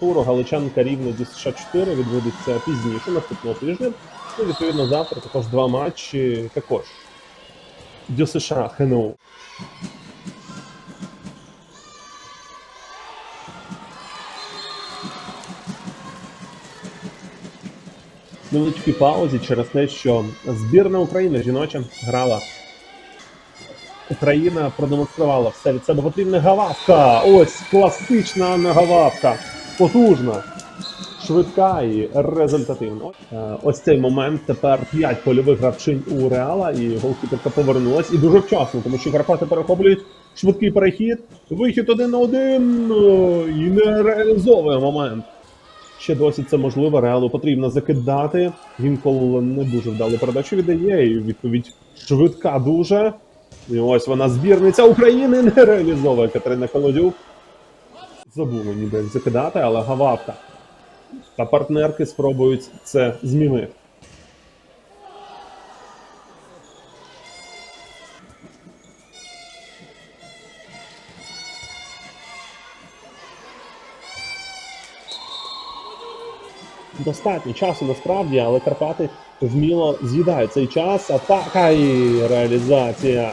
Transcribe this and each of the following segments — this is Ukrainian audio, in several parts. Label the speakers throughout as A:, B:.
A: туру Галичанка рівно зі США 4 відбудеться пізніше наступного тижня. Ну, відповідно, завтра також два матчі також. До США ХНУ. Невеличкій паузі через те, що збірна України жіноча грала. Україна продемонструвала все від себе потрібне гававка. Ось класична гававка. Потужна, швидка і результативна. Е, Ось цей момент. Тепер 5 польових гравчин у Реала, і голкіперка повернулась. І дуже вчасно, тому що Карпати перехоплюють швидкий перехід. Вихід один на один. е, І не реалізовує момент. Ще досі це можливо, реалу потрібно закидати. Гінкол не дуже вдало передачу віддає, і відповідь швидка дуже. І ось вона збірниця України не реалізовує Катерина Колодюк. Забула ніби закидати, але гававка. Та партнерки спробують це змінити. Достатньо часу насправді, але Карпати вміло з'їдають цей час. Атака і реалізація.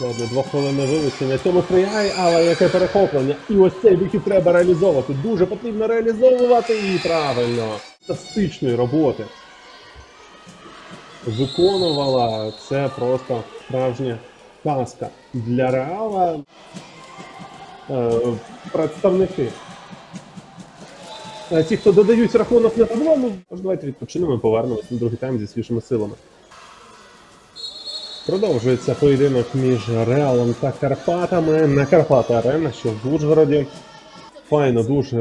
A: Ладно, двох хвилин вилучення. Цьому сприяє, але яке перехоплення. І ось цей вихід треба реалізовувати. Дуже потрібно реалізовувати і правильно. Фантастичної роботи. Виконувала це просто справжня казка. Для реала е, представники. Е, Ті, хто додають рахунок на табло, ну давайте відпочинемо і повернемось на другий тайм зі свіжими силами. Продовжується поєдинок між Реалом та Карпатами на Карпата Арена, що в Ужгороді. Файно дуже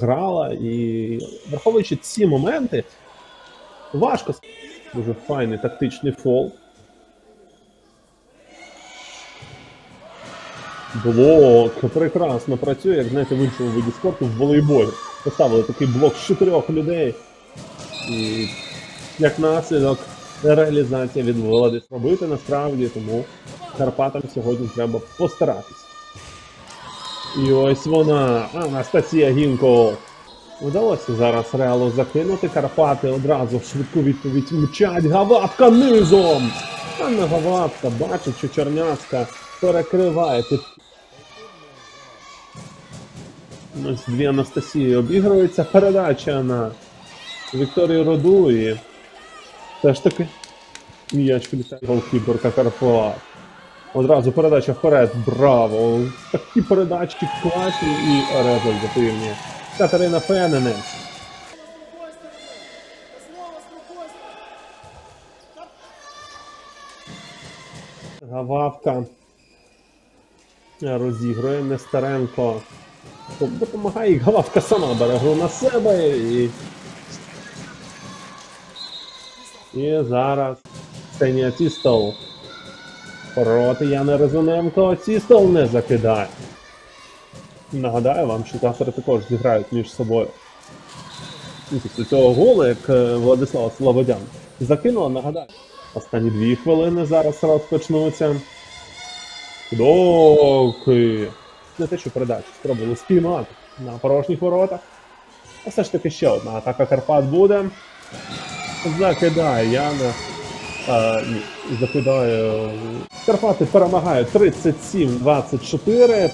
A: грала і враховуючи ці моменти, важко. Дуже файний тактичний фол. Блок прекрасно працює, як знаєте, в іншому виді спорту в волейболі. Поставили такий блок з чотирьох людей. І як наслідок реалізація від влади робити насправді, тому Карпатам сьогодні треба постаратись. І ось вона, Анастасія Гінко. Вдалося зараз реалу закинути. Карпати одразу в швидку відповідь мчать. Гаватка низом! Анна Гаватка бачить, що Черняцька перекриває під. Ось дві Анастасії обігруються. Передача на Вікторію Роду і Теж таки м'яч вилітає. Голкіперка Карпат. Одразу передача вперед. Браво! Такі передачі класні і результативні. Катерина Фененець. Гававка розігрує Нестеренко. Допомагає і Гававка сама бере гру на себе і І зараз Ксенія Цістол. Проти Яни Резоненко. Цістол не закидає. Нагадаю вам, що завтра також зіграють між собою. Після цього голу, як е, Владислав Слободян закинула, нагадаю. Останні дві хвилини зараз розпочнуться. Доки. Не те, що передачу спробували спіймати на порожніх воротах. А все ж таки ще одна атака Карпат буде. Закидає Яна. А, ні, закидає. Карпати перемагають 37-24.